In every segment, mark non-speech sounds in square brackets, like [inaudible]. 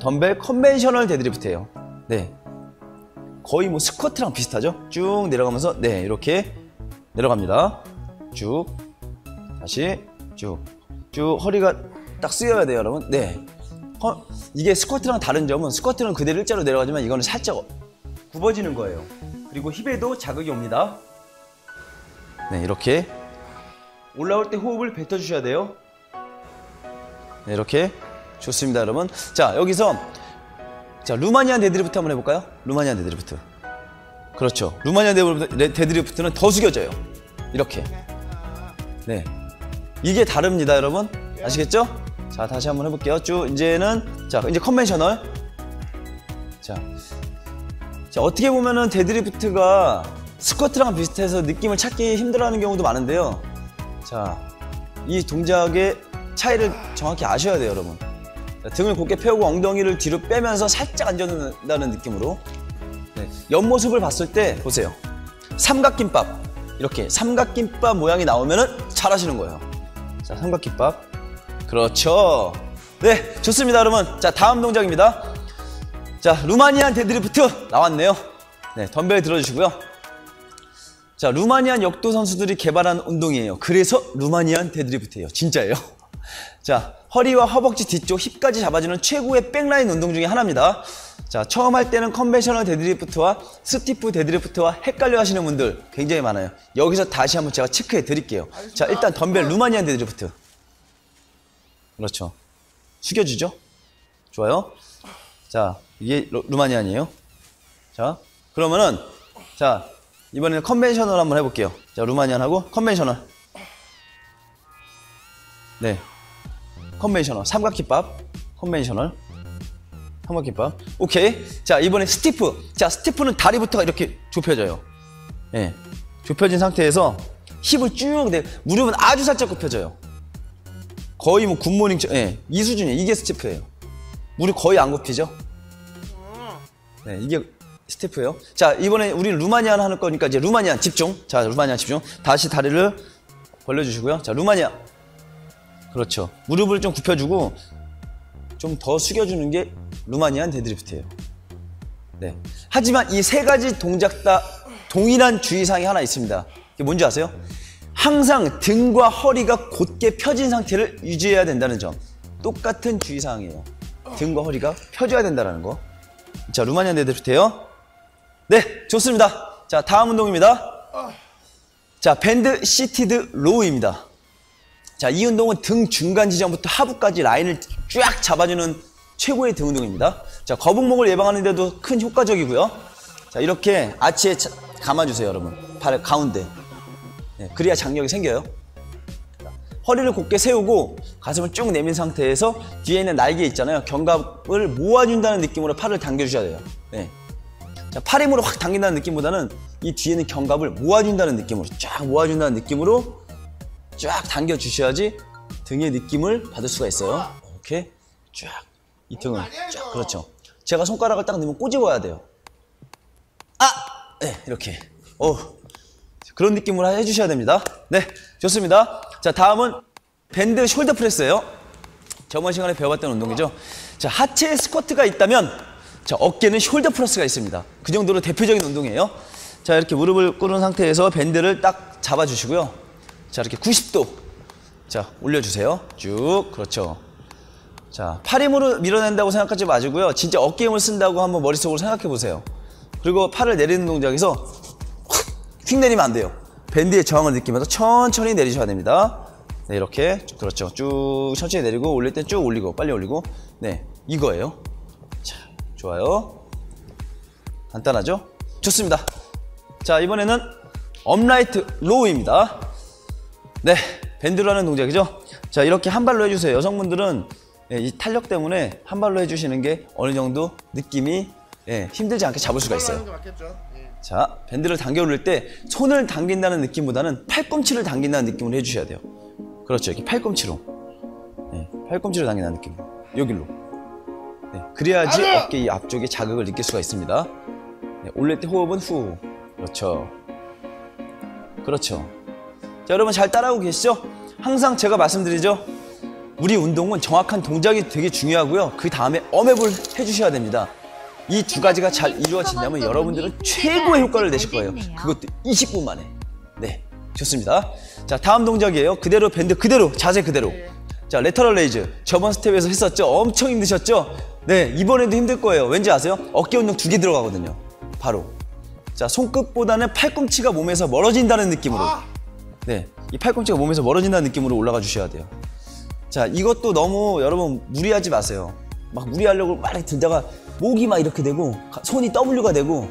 덤벨 컨벤셔널 데드리프트예요. 네. 거의 뭐 스쿼트랑 비슷하죠? 쭉 내려가면서 네 이렇게 내려갑니다. 쭉 다시 쭉쭉 허리가 딱 쓰여야 돼요, 여러분. 네. 허- 이게 스쿼트랑 다른 점은 스쿼트는 그대로 일자로 내려가지만 이거는 살짝 굽어지는 거예요. 그리고 힙에도 자극이 옵니다. 네, 이렇게 올라올 때 호흡을 뱉어 주셔야 돼요. 네, 이렇게 좋습니다, 여러분. 자, 여기서 자 루마니안 데드리프트 한번 해볼까요? 루마니안 데드리프트. 그렇죠. 루마니안 데드리프트- 레- 데드리프트 는 더 숙여져요. 이렇게. 네. 이게 다릅니다, 여러분. 아시겠죠? 자, 다시 한번 해볼게요. 쭉 이제는 자 이제 컨벤셔널. 자, 자 어떻게 보면은 데드리프트가 스쿼트랑 비슷해서 느낌을 찾기 힘들어하는 경우도 많은데요. 자, 이 동작의 차이를 정확히 아셔야 돼요, 여러분. 자, 등을 곧게 펴고 엉덩이를 뒤로 빼면서 살짝 앉아준다는 느낌으로 네, 옆모습을 봤을 때 보세요. 삼각김밥 이렇게 삼각김밥 모양이 나오면은 잘하시는 거예요. 자, 삼각김밥. 그렇죠. 네, 좋습니다, 여러분. 자, 다음 동작입니다. 자, 루마니안 데드리프트 나왔네요. 네, 덤벨 들어주시고요. 자, 루마니안 역도 선수들이 개발한 운동이에요. 그래서 루마니안 데드리프트예요. 진짜예요. 자, 허리와 허벅지 뒤쪽 힙까지 잡아주는 최고의 백라인 운동 중에 하나입니다. 자, 처음 할 때는 컨벤셔널 데드리프트와 스티프 데드리프트와 헷갈려 하시는 분들 굉장히 많아요. 여기서 다시 한번 제가 체크해 드릴게요. 자, 일단 덤벨 루마니안 데드리프트. 그렇죠. 숙여주죠. 좋아요. 자, 이게 루- 루마니안이에요. 자, 그러면은, 자, 이번에는 컨벤셔널 한번 해볼게요. 자, 루마니안 하고 컨벤셔널. 네. 컨벤셔널. 삼각김밥. 컨벤셔널. 삼각김밥. 오케이. 자, 이번에 스티프. 자, 스티프는 다리부터가 이렇게 좁혀져요. 예. 좁혀진 상태에서 힙을 쭉, 내, 무릎은 아주 살짝 굽혀져요. 거의 뭐 굿모닝, 예. 이 수준이에요. 이게 스티프예요. 무릎 거의 안 굽히죠? 네, 이게 스티프예요. 자, 이번에 우리 루마니안 하는 거니까 이제 루마니안 집중. 자, 루마니안 집중. 다시 다리를 벌려주시고요. 자, 루마니안. 그렇죠. 무릎을 좀 굽혀주고 좀 더 숙여주는 게 루마니안 데드리프트예요. 네. 하지만 이 세 가지 동작 다 동일한 주의사항이 하나 있습니다. 이게 뭔지 아세요? 항상 등과 허리가 곧게 펴진 상태를 유지해야 된다는 점. 똑같은 주의사항이에요. 등과 허리가 펴져야 된다는 거. 자, 루마니안 데드리프트예요. 네, 좋습니다. 자, 다음 운동입니다. 자, 밴드 시티드 로우입니다. 자, 이 운동은 등 중간 지점부터 하부까지 라인을 쫙 잡아주는 최고의 등 운동입니다. 자, 거북목을 예방하는 데도 큰 효과적이고요. 자, 이렇게 아치에 차- 감아주세요, 여러분. 발 가운데. 네, 그래야 장력이 생겨요. 자, 허리를 곧게 세우고 가슴을 쭉 내민 상태에서 뒤에 있는 날개 있잖아요. 견갑을 모아준다는 느낌으로 팔을 당겨주셔야 돼요. 네. 자, 팔 힘으로 확 당긴다는 느낌보다는 이 뒤에 있는 견갑을 모아준다는 느낌으로 쫙 모아준다는 느낌으로 쫙 당겨 주셔야지 등의 느낌을 받을 수가 있어요. 이렇게 쫙 이 등을 쫙 그렇죠. 제가 손가락을 딱 넣으면 꼬집어야 돼요. 아, 네 이렇게. 어 그런 느낌으로 해주셔야 됩니다. 네, 좋습니다. 자 다음은 밴드 숄더 프레스예요. 저번 시간에 배워봤던 운동이죠. 자 하체 스쿼트가 있다면 자 어깨는 숄더 프레스가 있습니다. 그 정도로 대표적인 운동이에요. 자 이렇게 무릎을 꿇은 상태에서 밴드를 딱 잡아주시고요. 자 이렇게 90도 자 올려주세요. 쭉 그렇죠. 자 팔 힘으로 밀어낸다고 생각하지 마시고요. 진짜 어깨 힘을 쓴다고 한번 머릿속으로 생각해 보세요. 그리고 팔을 내리는 동작에서 휙 내리면 안 돼요. 밴드의 저항을 느끼면서 천천히 내리셔야 됩니다. 네, 이렇게. 쭉, 그렇죠. 쭉 천천히 내리고, 올릴 땐 쭉 올리고, 빨리 올리고. 네, 이거예요. 자, 좋아요. 간단하죠? 좋습니다. 자, 이번에는 업라이트 로우입니다. 네, 밴드로 하는 동작이죠? 자, 이렇게 한 발로 해주세요. 여성분들은 예, 이 탄력 때문에 한 발로 해주시는 게 어느 정도 느낌이 예, 힘들지 않게 잡을 수가 있어요. 예. 자, 밴드를 당겨 올릴 때 손을 당긴다는 느낌보다는 팔꿈치를 당긴다는 느낌으로 해주셔야 돼요. 그렇죠. 이렇게 팔꿈치로. 네, 팔꿈치로 당긴다는 느낌. 여기로. 네, 그래야지! 어깨 이 앞쪽에 자극을 느낄 수가 있습니다. 네, 올릴 때 호흡은 후. 그렇죠. 그렇죠. 자, 여러분 잘 따라오고 계시죠? 항상 제가 말씀드리죠? 우리 운동은 정확한 동작이 되게 중요하고요. 그 다음에 엄앱을 해주셔야 됩니다. 이 두 가지가 잘 이루어진다면 여러분들은 최고의 효과를 내실 거예요. 그것도 20분 만에. 네, 좋습니다. 자, 다음 동작이에요. 그대로 밴드 그대로 자세 그대로. 자, 레터럴 레이즈. 저번 스텝에서 했었죠? 엄청 힘드셨죠? 네, 이번에도 힘들 거예요. 왠지 아세요? 어깨 운동 두 개 들어가거든요. 바로. 자, 손끝보다는 팔꿈치가 몸에서 멀어진다는 느낌으로. 네, 이 팔꿈치가 몸에서 멀어진다는 느낌으로 올라가 주셔야 돼요. 자, 이것도 너무 여러분 무리하지 마세요. 막 무리하려고 막 이렇게 들다가 목이 막 이렇게 되고 가- 손이 W가 되고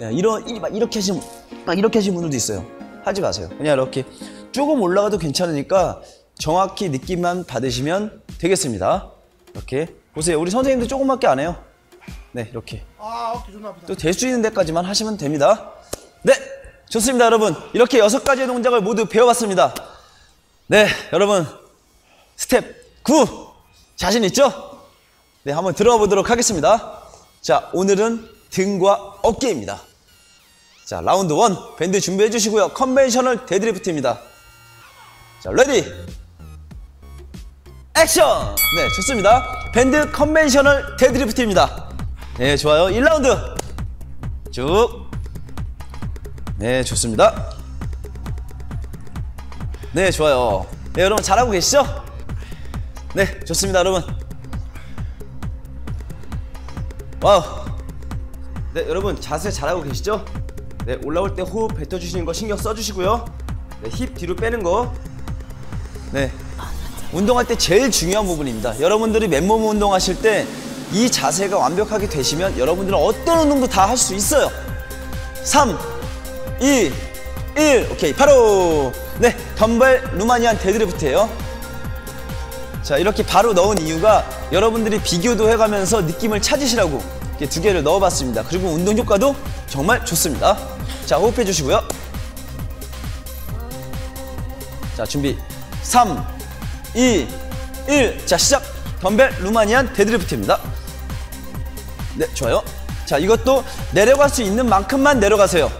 네, 이런 이- 막 이렇게 하시는 막 이렇게 하시는 분들도 있어요. 하지 마세요. 그냥 이렇게 조금 올라가도 괜찮으니까 정확히 느낌만 받으시면 되겠습니다. 이렇게 보세요. 우리 선생님도 조금밖에 안 해요. 네, 이렇게. 아 아프다 또될 수 있는 데까지만 하시면 됩니다. 네, 좋습니다, 여러분. 이렇게 여섯 가지의 동작을 모두 배워봤습니다. 네, 여러분. 스텝 9. 자신 있죠? 네, 한번 들어가 보도록 하겠습니다. 자, 오늘은 등과 어깨입니다. 자, 라운드 1. 밴드 준비해 주시고요. 컨벤셔널 데드리프트입니다. 자, 레디. 액션! 네, 좋습니다. 밴드 컨벤셔널 데드리프트입니다. 네, 좋아요. 1라운드. 쭉. 네, 좋습니다. 네, 좋아요. 네, 여러분 잘하고 계시죠? 네, 좋습니다, 여러분. 와우. 네, 여러분 자세 잘하고 계시죠? 네, 올라올 때 호흡 뱉어주시는 거 신경 써주시고요. 네, 힙 뒤로 빼는 거. 네. 운동할 때 제일 중요한 부분입니다. 여러분들이 맨몸 운동하실 때 이 자세가 완벽하게 되시면 여러분들은 어떤 운동도 다 할 수 있어요. 3, 2, 1. 오케이. 바로. 네. 덤벨 루마니안 데드리프트예요. 자, 이렇게 바로 넣은 이유가 여러분들이 비교도 해가면서 느낌을 찾으시라고 이렇게 두 개를 넣어봤습니다. 그리고 운동 효과도 정말 좋습니다. 자, 호흡해 주시고요. 자, 준비. 3, 2, 1. 자, 시작. 덤벨 루마니안 데드리프트입니다. 네, 좋아요. 자, 이것도 내려갈 수 있는 만큼만 내려가세요.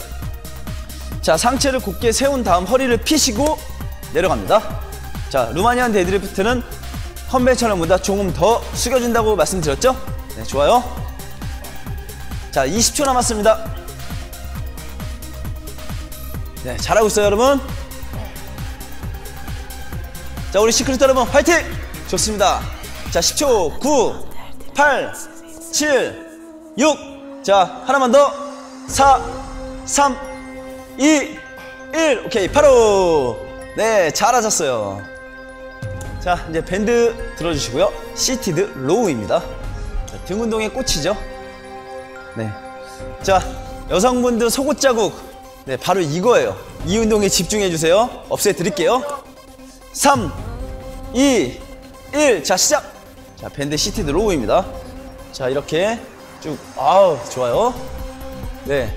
자, 상체를 곧게 세운 다음 허리를 펴시고 내려갑니다. 자, 루마니안 데드리프트는 컨벤셔널보다 조금 더 숙여준다고 말씀드렸죠? 네, 좋아요. 자, 20초 남았습니다. 네, 잘하고 있어요, 여러분. 자, 우리 시크릿 여러분, 화이팅! 좋습니다. 자, 10초, 9, 8, 7, 6. 자, 하나만 더. 4, 3, 2, 1. 오케이, 바로. 네, 잘하셨어요. 자, 이제 밴드 들어주시고요. 시티드 로우입니다. 자, 등 운동의 꽃이죠. 네. 자, 여성분들 속옷 자국. 네, 바로 이거예요. 이 운동에 집중해 주세요. 없애 드릴게요. 3, 2, 1. 자, 시작. 자, 밴드 시티드 로우입니다. 자, 이렇게 쭉. 아우, 좋아요. 네.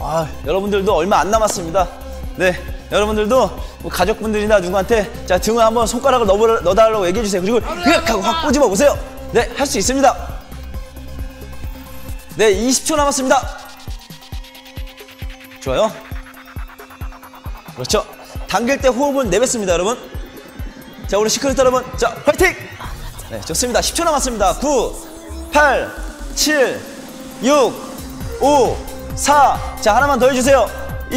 아, 여러분들도 얼마 안 남았습니다. 네, 여러분들도 뭐 가족분들이나 누구한테 자 등을 한번 손가락을 넣어, 넣어달라고 얘기해 주세요. 그리고 휙 하고 확 꼬집어 보세요. 네, 할 수 있습니다. 네, 20초 남았습니다. 좋아요. 그렇죠. 당길 때 호흡은 내뱉습니다, 여러분. 자, 우리 시크릿 여러분, 자, 화이팅! 네, 좋습니다. 10초 남았습니다. 9, 8, 7, 6, 5, 4. 자, 하나만 더 해주세요. 2,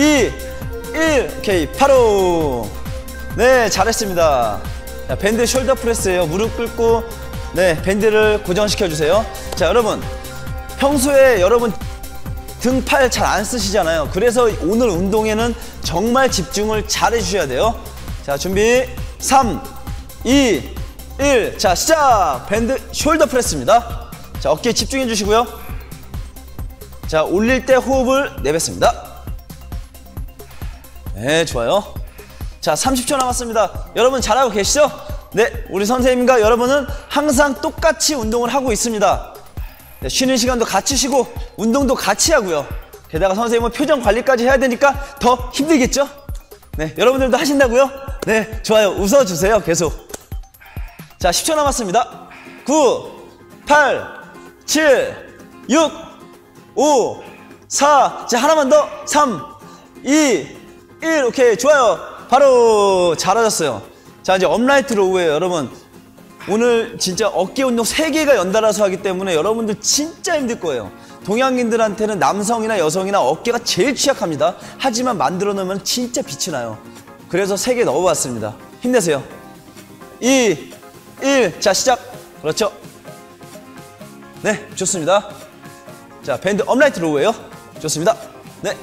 1. 오케이. 바로. 네, 잘했습니다. 자, 밴드 숄더 프레스예요. 무릎 꿇고, 네, 밴드를 고정시켜 주세요. 자, 여러분. 평소에 여러분 등, 팔 잘 안 쓰시잖아요. 그래서 오늘 운동에는 정말 집중을 잘 해주셔야 돼요. 자, 준비. 3, 2, 1. 자, 시작! 밴드 숄더 프레스입니다. 자, 어깨에 집중해 주시고요. 자, 올릴 때 호흡을 내뱉습니다. 네, 좋아요. 자, 30초 남았습니다. 여러분 잘하고 계시죠? 네, 우리 선생님과 여러분은 항상 똑같이 운동을 하고 있습니다. 네, 쉬는 시간도 같이 쉬고 운동도 같이 하고요. 게다가 선생님은 표정 관리까지 해야 되니까 더 힘들겠죠? 네, 여러분들도 하신다고요? 네, 좋아요. 웃어주세요. 계속. 자, 10초 남았습니다. 9, 8, 7, 6, 5, 4. 자, 하나만 더. 3, 2, 1. 오케이. 좋아요. 바로 잘하셨어요. 자, 이제 업라이트 로우에 여러분 오늘 진짜 어깨 운동 세개가 연달아서 하기 때문에 여러분들 진짜 힘들 거예요. 동양인들한테는 남성이나 여성이나 어깨가 제일 취약합니다. 하지만 만들어 놓으면 진짜 빛이 나요. 그래서 세 개 넣어봤습니다. 힘내세요. 2, 1. 자, 시작. 그렇죠. 네, 좋습니다. 자, 밴드 업라이트 로우예요. 좋습니다. 네.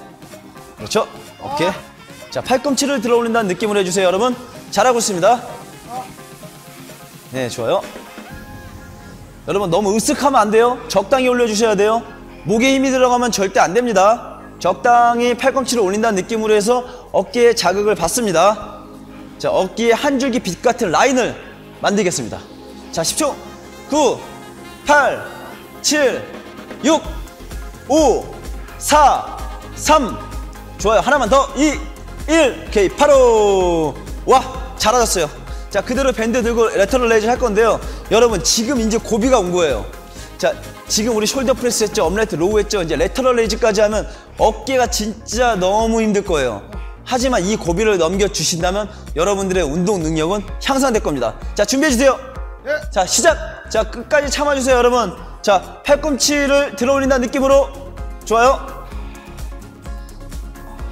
그렇죠. 오케이. 자, 팔꿈치를 들어 올린다는 느낌으로 해주세요, 여러분. 잘하고 있습니다. 네, 좋아요. 여러분, 너무 으쓱하면 안 돼요. 적당히 올려주셔야 돼요. 목에 힘이 들어가면 절대 안 됩니다. 적당히 팔꿈치를 올린다는 느낌으로 해서 어깨에 자극을 받습니다. 자, 어깨에 한 줄기 빛 같은 라인을 만들겠습니다. 자, 10초. 9, 8, 7, 6, 5, 4, 3. 좋아요. 하나만 더. 2, 1. 오케이. 바로. 와, 잘하셨어요. 자, 그대로 밴드 들고 레터럴 레이즈 할 건데요. 여러분, 지금 이제 고비가 온 거예요. 자, 지금 우리 숄더 프레스 했죠. 업라이트 로우 했죠. 이제 레터럴 레이즈까지 하면 어깨가 진짜 너무 힘들 거예요. 하지만 이 고비를 넘겨주신다면 여러분들의 운동 능력은 향상될 겁니다. 자, 준비해주세요. 자, 시작! 자, 끝까지 참아주세요, 여러분. 자, 팔꿈치를 들어 올린다는 느낌으로. 좋아요.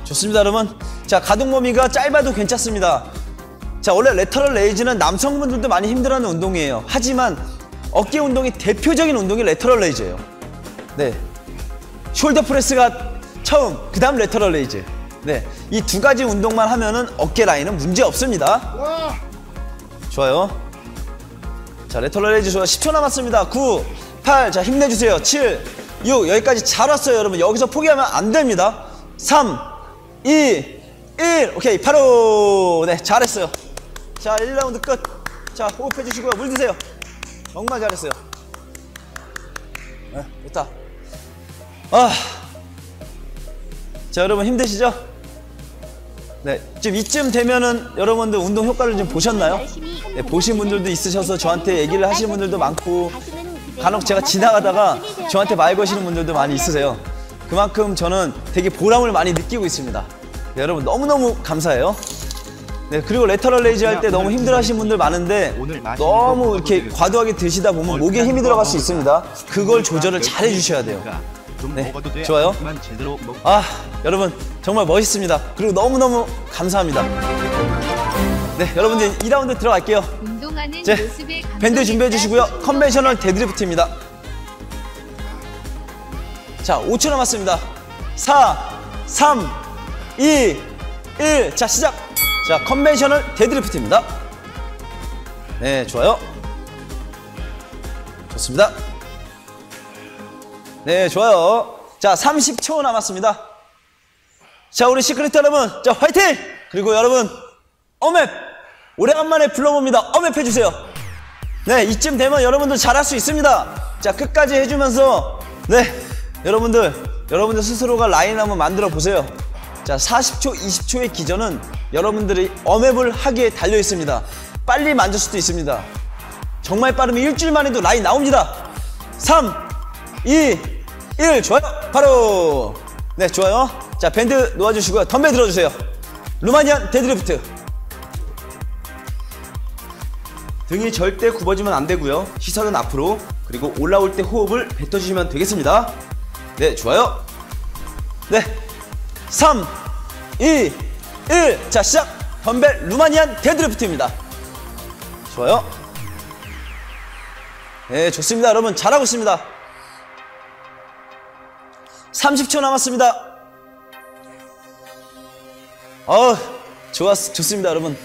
좋습니다, 여러분. 자, 가동 범위가 짧아도 괜찮습니다. 자, 원래 레터럴 레이즈는 남성분들도 많이 힘들어하는 운동이에요. 하지만 어깨 운동의 대표적인 운동이 레터럴 레이즈예요. 네. 숄더 프레스가 처음, 그 다음 레터럴 레이즈. 네. 이 두 가지 운동만 하면은 어깨 라인은 문제 없습니다. 좋아요. 자, 레터럴 레이즈 좋아. 10초 남았습니다. 9, 8, 자, 힘내주세요. 7, 6, 여기까지 잘 왔어요, 여러분. 여기서 포기하면 안 됩니다. 3, 2, 1, 오케이. 바로, 네, 잘했어요. 자, 1라운드 끝. 자, 호흡해 주시고요. 물 드세요. 정말 잘했어요. 네, 좋다. 아. 자, 여러분 힘드시죠? 네, 지금 이쯤 되면은 여러분들 운동 효과를 좀 보셨나요? 네, 보신 분들도 있으셔서 저한테 얘기를 하시는 분들도 많고 간혹 제가 지나가다가 저한테 말 거시는 분들도 많이 있으세요. 그만큼 저는 되게 보람을 많이 느끼고 있습니다. 네, 여러분 너무너무 감사해요. 네, 그리고 레터럴 레이즈 할 때 너무 힘들어 하시는 분들 많은데 너무 이렇게 과도하게 드시다 보면 목에 힘이 들어갈 수 있습니다. 그걸 조절을 잘 해주셔야 돼요. 네, 좋아요. 아, 여러분 정말 멋있습니다. 그리고 너무너무 감사합니다. 네, 여러분들 2라운드 들어갈게요. 운동하는 제 모습에 밴드 준비해 주시고요. 컨벤셔널 데드리프트입니다. 자, 5초 남았습니다. 4, 3, 2, 1. 자, 시작. 자, 컨벤셔널 데드리프트입니다. 네, 좋아요. 좋습니다. 네, 좋아요. 자, 30초 남았습니다. 자, 우리 시크릿 여러분, 자, 화이팅! 그리고 여러분, 어맵! 오래간만에 불러봅니다. 어맵 해주세요. 네, 이쯤 되면 여러분들 잘할 수 있습니다. 자, 끝까지 해주면서, 네, 여러분들, 여러분들 스스로가 라인 한번 만들어 보세요. 자, 40초, 20초의 기전은 여러분들이 어맵을 하기에 달려 있습니다. 빨리 만들 수도 있습니다. 정말 빠르면 일주일만 해도 라인 나옵니다. 3, 2, 1, 좋아요. 바로. 네, 좋아요. 자, 밴드 놓아주시고요. 덤벨 들어주세요. 루마니안 데드리프트. 등이 절대 굽어지면 안 되고요. 시선은 앞으로 그리고 올라올 때 호흡을 뱉어주시면 되겠습니다. 네, 좋아요. 네, 3, 2, 1. 자, 시작. 덤벨 루마니안 데드리프트입니다. 좋아요. 네, 좋습니다. 여러분 잘하고 있습니다. 30초 남았습니다. 어, 좋았, 좋습니다, 여러분.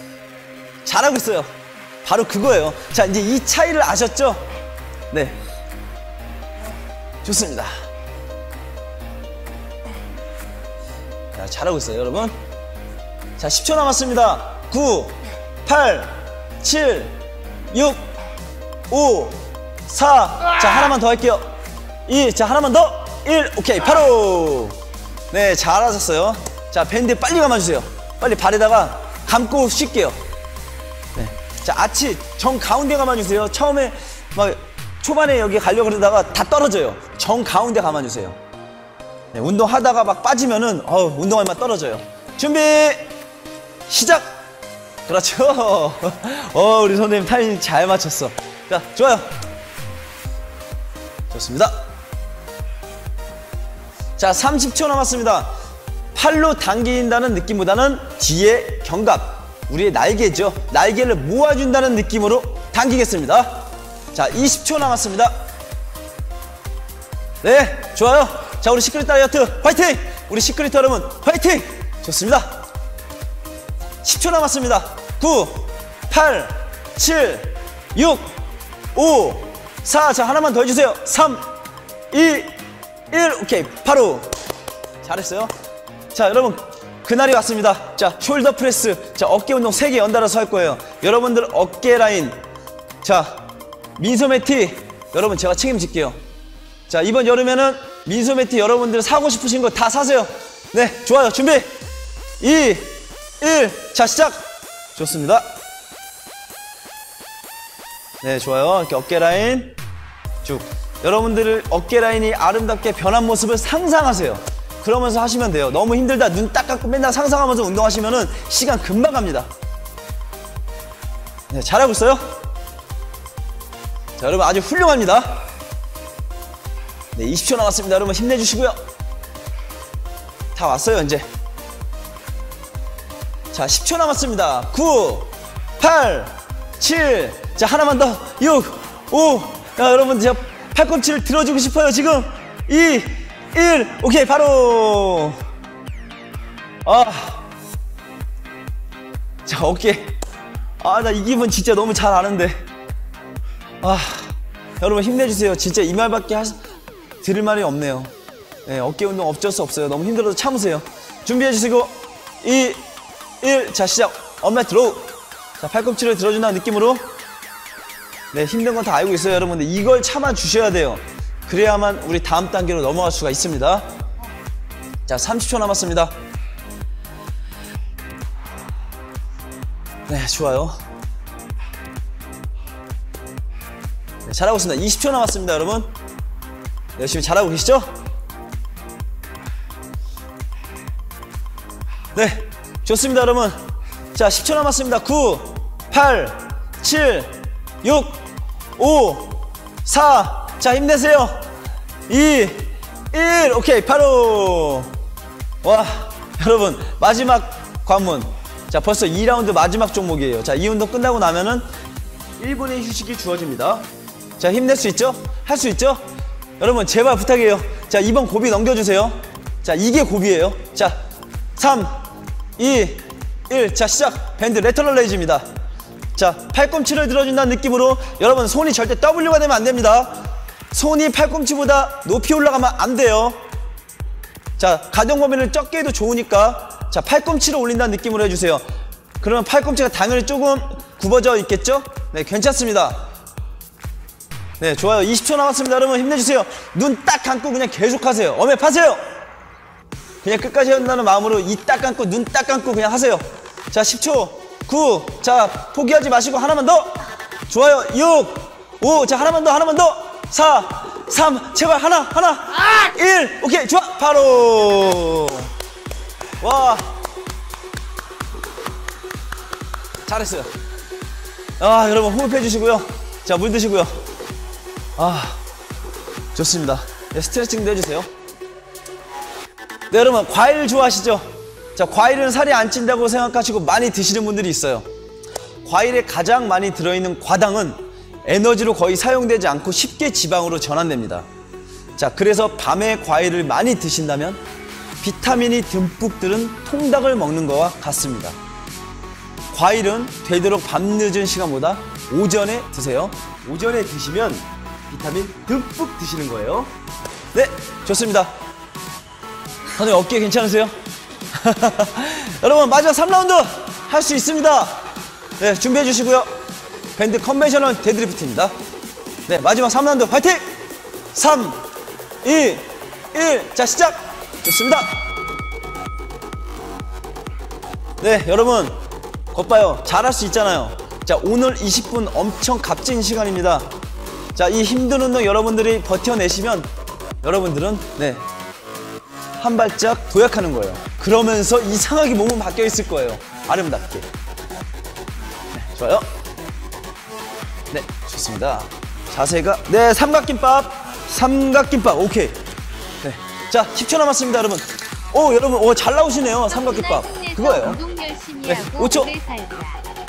잘하고 있어요. 바로 그거예요. 자, 이제 이 차이를 아셨죠? 네. 좋습니다. 자, 잘하고 있어요, 여러분. 자, 10초 남았습니다. 9, 8, 7, 6, 5, 4. 자, 하나만 더 할게요. 2, 자, 하나만 더. 1, 오케이. 바로. 네, 잘하셨어요. 자, 밴드 빨리 감아주세요. 빨리 발에다가 감고 쉴게요. 네. 자, 아치 정 가운데 감아주세요. 처음에 막 초반에 여기 가려고 그러다가 다 떨어져요. 정 가운데 감아주세요. 네, 운동하다가 막 빠지면은 어, 운동할 맛 떨어져요. 준비 시작. 그렇죠. [laughs] 어, 우리 선생님 타이밍 잘 맞췄어. 자, 좋아요. 좋습니다. 자, 30초 남았습니다. 팔로 당긴다는 느낌보다는 뒤에 견갑, 우리의 날개죠. 날개를 모아준다는 느낌으로 당기겠습니다. 자, 20초 남았습니다. 네, 좋아요. 자, 우리 시크릿 다이어트 화이팅! 우리 시크릿 여러분 화이팅! 좋습니다. 10초 남았습니다. 9, 8, 7, 6, 5, 4. 자, 하나만 더 해주세요. 3, 2, 1. 오케이. 바로. 잘했어요. 자, 여러분. 그날이 왔습니다. 자, 숄더 프레스. 자, 어깨 운동 3개 연달아서 할 거예요. 여러분들 어깨 라인. 자, 민소매티. 여러분, 제가 책임질게요. 자, 이번 여름에는 민소매티 여러분들 사고 싶으신 거 다 사세요. 네, 좋아요. 준비. 2, 1. 자, 시작. 좋습니다. 네, 좋아요. 이렇게 어깨 라인 쭉. 여러분들 어깨 라인이 아름답게 변한 모습을 상상하세요. 그러면서 하시면 돼요. 너무 힘들다. 눈 딱 감고 맨날 상상하면서 운동하시면은 시간 금방 갑니다. 네, 잘하고 있어요. 자, 여러분 아주 훌륭합니다. 네, 20초 남았습니다. 여러분 힘내주시고요. 다 왔어요, 이제. 자, 10초 남았습니다. 9, 8, 7. 자, 하나만 더. 6, 5. 자, 여러분, 제가 팔꿈치를 들어주고 싶어요, 지금. 2, 1. 오케이, 바로. 아. 자, 어깨. 아, 나 이 기분 진짜 너무 잘 아는데. 아. 여러분, 힘내주세요. 진짜 이 말밖에 하, 들을 말이 없네요. 네, 어깨 운동 어쩔 수 없어요. 너무 힘들어도 참으세요. 준비해 주시고. 2, 1. 자, 시작. 엄마 드로우. 자, 팔꿈치를 들어준다는 느낌으로. 네, 힘든 건 다 알고 있어요, 여러분들. 이걸 참아 주셔야 돼요. 그래야만 우리 다음 단계로 넘어갈 수가 있습니다. 자, 30초 남았습니다. 네, 좋아요. 네, 잘하고 있습니다. 20초 남았습니다, 여러분. 열심히 잘하고 계시죠? 네, 좋습니다, 여러분. 자, 10초 남았습니다. 9, 8, 7, 6, 5, 4. 자, 힘내세요. 2, 1. 오케이, 바로. 와, 여러분, 마지막 관문. 자, 벌써 2라운드 마지막 종목이에요. 자, 이 운동 끝나고 나면은 1분의 휴식이 주어집니다. 자, 힘낼 수 있죠? 할 수 있죠? 여러분, 제발 부탁해요. 자, 이번 고비 넘겨주세요. 자, 이게 고비예요. 자, 3, 2, 1. 자, 시작. 밴드 레터럴 레이즈입니다. 자, 팔꿈치를 들어준다는 느낌으로 여러분 손이 절대 W가 되면 안 됩니다. 손이 팔꿈치보다 높이 올라가면 안 돼요. 자, 가동 범위를 적게 해도 좋으니까 자, 팔꿈치를 올린다는 느낌으로 해주세요. 그러면 팔꿈치가 당연히 조금 굽어져 있겠죠? 네, 괜찮습니다. 네, 좋아요. 20초 남았습니다. 여러분 힘내주세요. 눈 딱 감고 그냥 계속 하세요. 어메 파세요. 그냥 끝까지 한다는 마음으로 이 딱 감고 눈 딱 감고 그냥 하세요. 자, 10초. 9. 자, 포기하지 마시고 하나만 더. 좋아요. 6. 5. 자, 하나만 더. 하나만 더. 4. 3. 제발 하나. 하나. 1. 오케이. 좋아. 바로. 와. 잘했어요. 아, 여러분 호흡해 주시고요. 자, 물 드시고요. 아. 좋습니다. 네, 스트레칭도 해주세요. 네, 여러분, 과일 좋아하시죠? 자, 과일은 살이 안 찐다고 생각하시고 많이 드시는 분들이 있어요. 과일에 가장 많이 들어있는 과당은 에너지로 거의 사용되지 않고 쉽게 지방으로 전환됩니다. 자, 그래서 밤에 과일을 많이 드신다면 비타민이 듬뿍 들은 통닭을 먹는 것과 같습니다. 과일은 되도록 밤늦은 시간보다 오전에 드세요. 오전에 드시면 비타민 듬뿍 드시는 거예요. 네, 좋습니다. 선생님 어깨 괜찮으세요? [laughs] 여러분 마지막 3라운드 할 수 있습니다. 네, 준비해 주시고요. 밴드 컨벤셔널 데드리프트입니다. 네, 마지막 3라운드 파이팅! 3, 2, 1. 자, 시작! 좋습니다. 네, 여러분. 겉 봐요. 잘할 수 있잖아요. 자, 오늘 20분 엄청 값진 시간입니다. 자, 이 힘든 운동 여러분들이 버텨내시면 여러분들은 네, 한 발짝 도약하는 거예요. 그러면서 이상하게 몸은 바뀌어 있을 거예요. 아름답게. 네, 좋아요. 네, 좋습니다. 자세가 네 삼각김밥 삼각김밥 오케이. 네. 자 10초 남았습니다 여러분. 오 여러분 오 잘 나오시네요 삼각김밥 그거예요. 네, 오초. 오래 살자.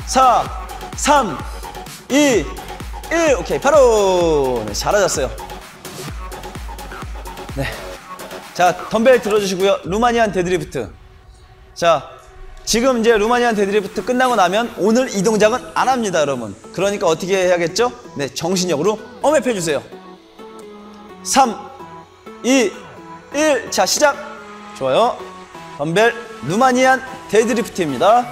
4, 3, 2, 1. 오케이, 바로. 네, 잘하셨어요. 네. 자, 덤벨 들어주시고요. 루마니안 데드리프트. 자, 지금 이제 루마니안 데드리프트 끝나고 나면 오늘 이 동작은 안 합니다, 여러분. 그러니까 어떻게 해야겠죠? 네, 정신력으로 엄앱해주세요. 3, 2, 1. 자, 시작. 좋아요. 덤벨 루마니안 데드리프트입니다.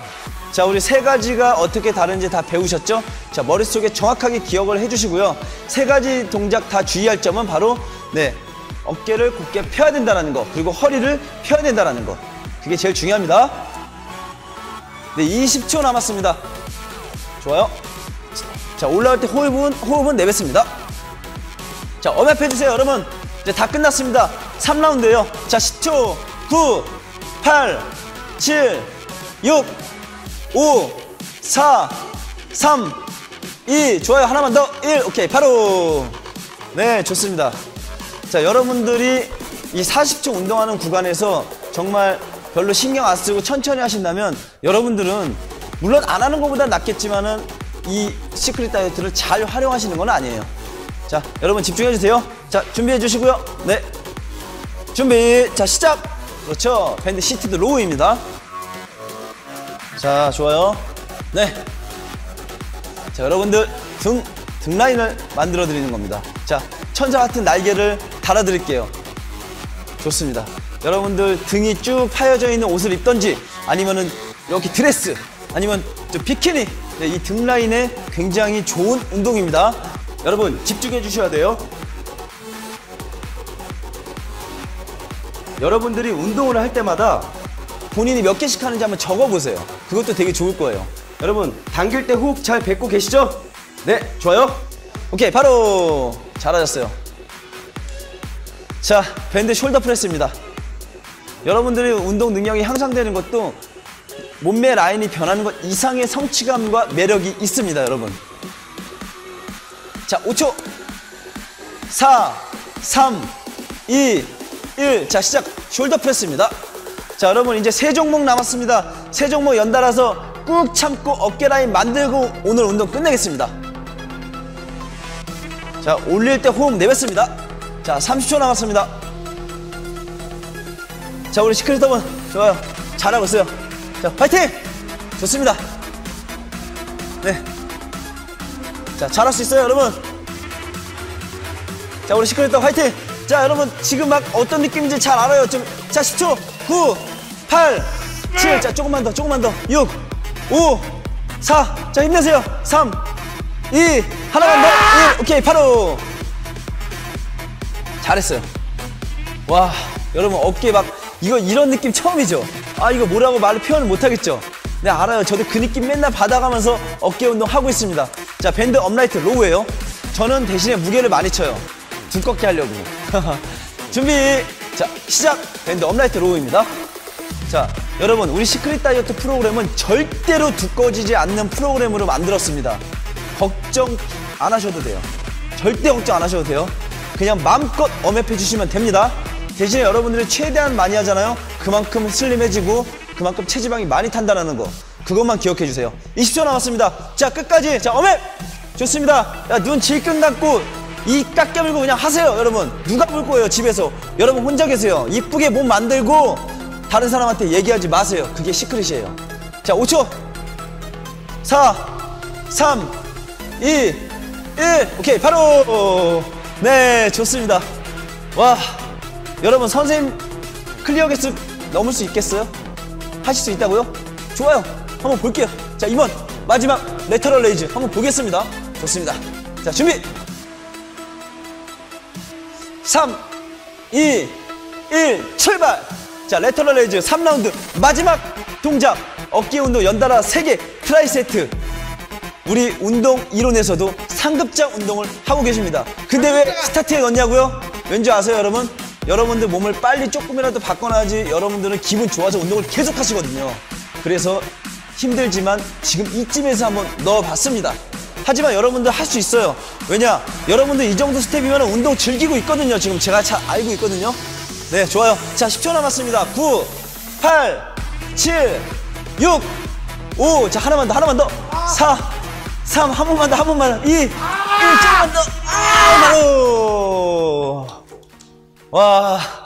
자, 우리 세 가지가 어떻게 다른지 다 배우셨죠? 자, 머릿속에 정확하게 기억을 해주시고요. 세 가지 동작 다 주의할 점은 바로, 네, 어깨를 곧게 펴야 된다는 거, 그리고 허리를 펴야 된다는 거. 그게 제일 중요합니다. 네, 20초 남았습니다. 좋아요. 자, 올라올 때 호흡은, 호흡은 내뱉습니다. 자, 엄합해주세요, 여러분. 이제 다 끝났습니다. 3라운드예요. 자, 10초. 9, 8, 7, 6, 5, 4, 3, 2. 좋아요. 하나만 더. 1. 오케이. 바로. 네, 좋습니다. 자, 여러분들이 이 40초 운동하는 구간에서 정말 별로 신경 안 쓰고 천천히 하신다면 여러분들은 물론 안 하는 것보다 낫겠지만은 이 시크릿 다이어트를 잘 활용하시는 건 아니에요. 자, 여러분 집중해 주세요. 자, 준비해 주시고요. 네. 준비. 자, 시작. 그렇죠. 밴드 시트드 로우입니다. 자, 좋아요. 네. 자, 여러분들 등, 등 라인을 만들어 드리는 겁니다. 자, 천사 같은 날개를 달아 드릴게요. 좋습니다. 여러분들 등이 쭉 파여져 있는 옷을 입던지 아니면은 이렇게 드레스 아니면 저 비키니 네, 이등 라인에 굉장히 좋은 운동입니다. 여러분 집중해 주셔야 돼요. 여러분들이 운동을 할 때마다 본인이 몇 개씩 하는지 한번 적어 보세요. 그것도 되게 좋을 거예요. 여러분 당길 때 호흡 잘 뱉고 계시죠? 네, 좋아요. 오케이, 바로 잘하셨어요. 자, 밴드 숄더 프레스입니다. 여러분들이 운동 능력이 향상되는 것도 몸매 라인이 변하는 것 이상의 성취감과 매력이 있습니다, 여러분. 자, 5초. 4, 3, 2, 1. 자, 시작. 숄더 프레스입니다. 자, 여러분 이제 세 종목 남았습니다. 세 종목 연달아서 꾹 참고 어깨 라인 만들고 오늘 운동 끝내겠습니다. 자, 올릴 때 호흡 내뱉습니다. 자, 30초 남았습니다. 자, 우리 시크릿 더분 좋아요. 잘하고 있어요. 자, 파이팅! 좋습니다. 네. 자, 잘할 수 있어요, 여러분. 자, 우리 시크릿 더 화이팅! 자, 여러분, 지금 막 어떤 느낌인지 잘 알아요. 좀, 자, 10초, 9, 8, 7, 자, 조금만 더, 조금만 더, 6, 5, 4, 자, 힘내세요. 3, 2, 하나만 더, 1, 오케이, 바로. 잘했어요. 와, 여러분, 어깨 막, 이거 이런 느낌 처음이죠? 아, 이거 뭐라고 말을 표현을 못하겠죠? 네, 알아요. 저도 그 느낌 맨날 받아가면서 어깨 운동 하고 있습니다. 자, 밴드 업라이트 로우예요. 저는 대신에 무게를 많이 쳐요. 두껍게 하려고. [laughs] 준비. 자, 시작. 밴드 업라이트 로우입니다. 자, 여러분, 우리 시크릿 다이어트 프로그램은 절대로 두꺼워지지 않는 프로그램으로 만들었습니다. 걱정 안 하셔도 돼요. 절대 걱정 안 하셔도 돼요. 그냥 마음껏 엄앱해 주시면 됩니다. 대신에 여러분들이 최대한 많이 하잖아요. 그만큼 슬림해지고 그만큼 체지방이 많이 탄다는 거. 그것만 기억해 주세요. 20초 남았습니다. 자, 끝까지. 자, 엄앱! 좋습니다. 야, 눈 질끈 감고 이 깎여물고 그냥 하세요, 여러분. 누가 볼 거예요, 집에서. 여러분 혼자 계세요. 이쁘게 몸 만들고 다른 사람한테 얘기하지 마세요. 그게 시크릿이에요. 자, 5초. 4, 3, 2, 1. 오케이, 바로. 네, 좋습니다. 와, 여러분, 선생님 클리어 개수 넘을 수 있겠어요? 하실 수 있다고요? 좋아요. 한번 볼게요. 자, 이번 마지막 레터럴 레이즈 한번 보겠습니다. 좋습니다. 자, 준비. 3, 2, 1, 출발! 자, 레터럴 레이즈 3라운드 마지막 동작. 어깨 운동 연달아 3개 트라이 세트. 우리 운동 이론에서도 상급장 운동을 하고 계십니다. 근데 왜 스타트에 넣냐고요? 왠지 아세요, 여러분? 여러분들 몸을 빨리 조금이라도 바꿔놔야지 여러분들은 기분 좋아서 운동을 계속 하시거든요. 그래서 힘들지만 지금 이쯤에서 한번 넣어봤습니다. 하지만 여러분들 할 수 있어요. 왜냐? 여러분들 이 정도 스텝이면 운동 즐기고 있거든요. 지금 제가 잘 알고 있거든요. 네, 좋아요. 자, 10초 남았습니다. 9, 8, 7, 6, 5. 자, 하나만 더, 하나만 더. 4, 3, 한 번만 더, 한 번만 더. 2, 1, 조금만 더. 아, 바로. 와.